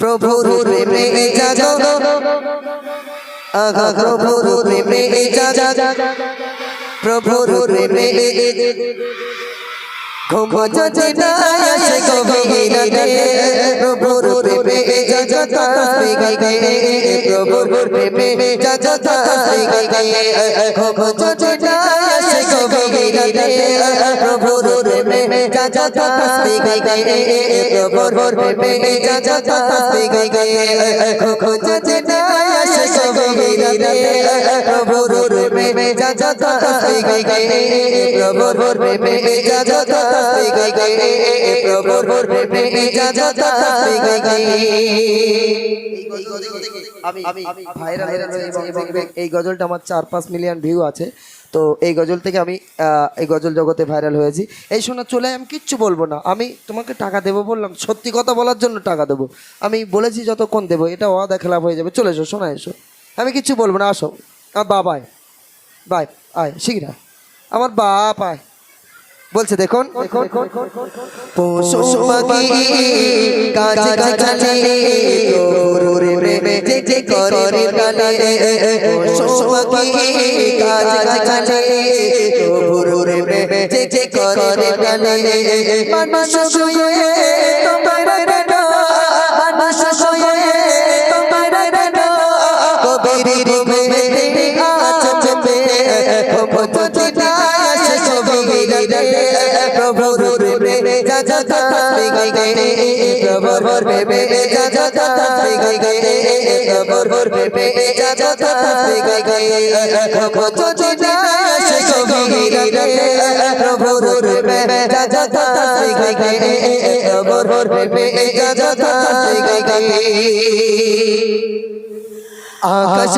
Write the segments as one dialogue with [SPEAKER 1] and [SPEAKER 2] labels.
[SPEAKER 1] প্রভুর প্রেমে জাগো। আগা প্রভুর প্রেমে জাগো। প্রভুর প্রেমে ঘুম যদি না আসে গভীরতে প্রভুর প্রেমে জাগো গাই গাই প্রভুর প্রেমে জাগো গাই গাই ঘুম যদি না আসে গভীরতে প্রভুর প্রেমে জাগো গাই গাই প্রভুর প্রেমে জাগো গাই গাই ঘুম যদি না আসে গভীরতে এই গজলটা আমার চার পাঁচ মিলিয়ন ভিউ আছে। তো এই গজল থেকে আমি এই গজল জগতে ভাইরাল হয়েছি। এই শোনা চলে আমি কিচ্ছু বলব না। আমি তোমাকে টাকা দেবো বললাম, সত্যি কথা বলার জন্য টাকা দেবো। আমি বলেছি যতক্ষণ দেবো, এটা ওয়াদা খেলাপ হয়ে যাবে। চলে এসো, শোনা এসো। আমি কিচ্ছু বলব না, আসো। আমার বাপ আয়। বাই আয় আয়। আমার বাপ আয়। বলছে দেখুন পশু আকাশ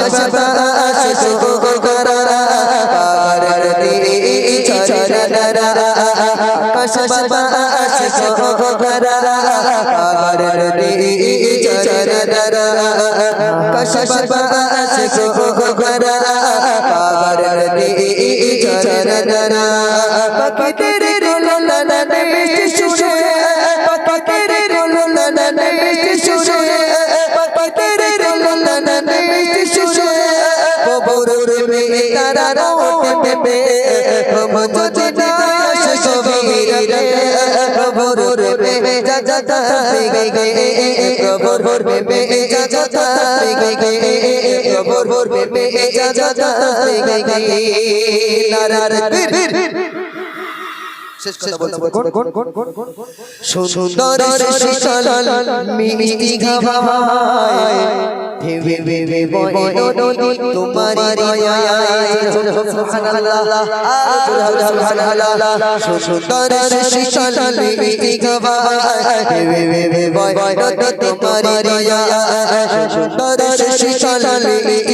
[SPEAKER 1] চরণরা আকাশ বাতাস আকাশ বাতাস গগরা পাহাড় দিরে চরণরা পাখিদের ইজাজত বেগলি নারার শেষ সুন্দর শীতল মিষ্টি খাওয়ায় সুন্দর শীতল মিষ্টি খাওয়ায় সুন্দর শীতল মিষ্টি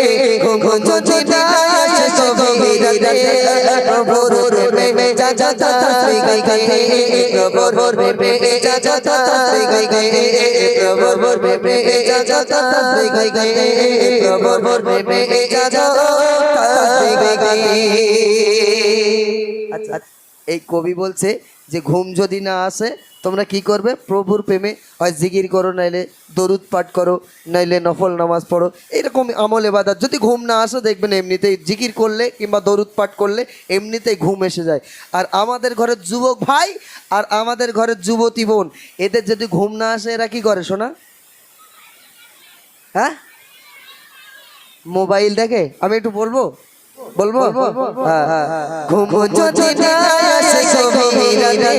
[SPEAKER 1] যদি না আচ্ছা এই কবি বলছে যে ঘুম যদি না আসে, তোমরা কি করবে? প্রভুর প্রেমে, হয় জিগির করো, নাইলে দরুদ পাঠ করো, নাইলে নফল নামাজ পড়ো, এরকম আমল এবাদাত। যদি ঘুম না আসে, দেখবেন এমনিতেই জিকির করলে কিংবা দরুদ পাঠ করলে এমনিতেই ঘুম এসে যায়। আর আমাদের ঘরের যুবক ভাই আর আমাদের ঘরের যুবতী বোন, এদের যদি ঘুম না আসে, এরা কি করে শোনা হ্যাঁ? মোবাইল দেখে? আমি একটু বলব? বলব? হ্যাঁ হ্যাঁ। ঘুম যদি না আসে গভীরাতে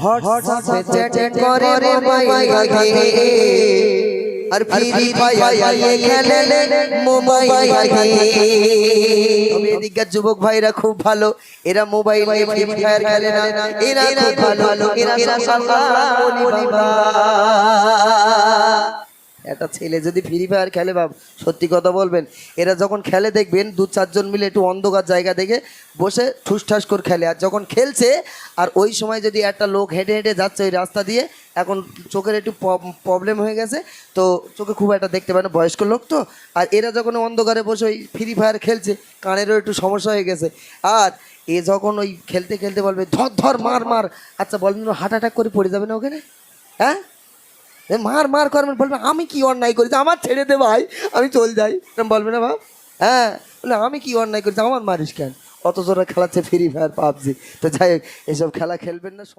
[SPEAKER 1] হোয়াটসঅ্যাপে চ্যাট করে মোবাইল ঘাটে।
[SPEAKER 2] আর ফ্রি ফায়ার খেলে মোবাইল তবে এদিককার যুবক ভাইরা খুব ভালো। এরা মোবাইল ফ্রি ফায়ার খেলে না। এরা খুব ভালো। এরা একটা ছেলে যদি ফ্রি ফায়ার খেলে বাব সত্যি কথা বলবেন, এরা যখন খেলে দেখবেন দু চারজন মিলে একটু অন্ধকার জায়গা দেখে বসে ঠুসঠাস করে খেলে। আর যখন খেলছে, আর ওই সময় যদি একটা লোক হেঁটে হেঁটে যাচ্ছে ওই রাস্তা দিয়ে, এখন চোখের একটু প্রবলেম হয়ে গেছে। তো চোখে খুব একটা দেখতে পায় না, বয়স্ক লোক তো। আর এরা যখন অন্ধকারে বসে ওই ফ্রি ফায়ার খেলছে, কানেরও একটু সমস্যা হয়ে গেছে। আর এ যখন ওই খেলতে খেলতে বলবে, ধর ধর, মার মার আচ্ছা বলবেন হার্ট অ্যাটাক করে পড়ে যাবে না ওখানে? হ্যাঁ? মার মার করবেন, বলবে, আমি কি অন্যায় করেছি? আমার ছেড়ে দে ভাই, আমি চল যাই। বলবে না, বাপ? হ্যাঁ বলে, আমি কি অন্যায় করেছি? আমার মারিস কেন? অত জোরে খেলাচ্ছে ফ্রি ফায়ার পাবজি। তো যাই এসব খেলা খেলবেন না, সময়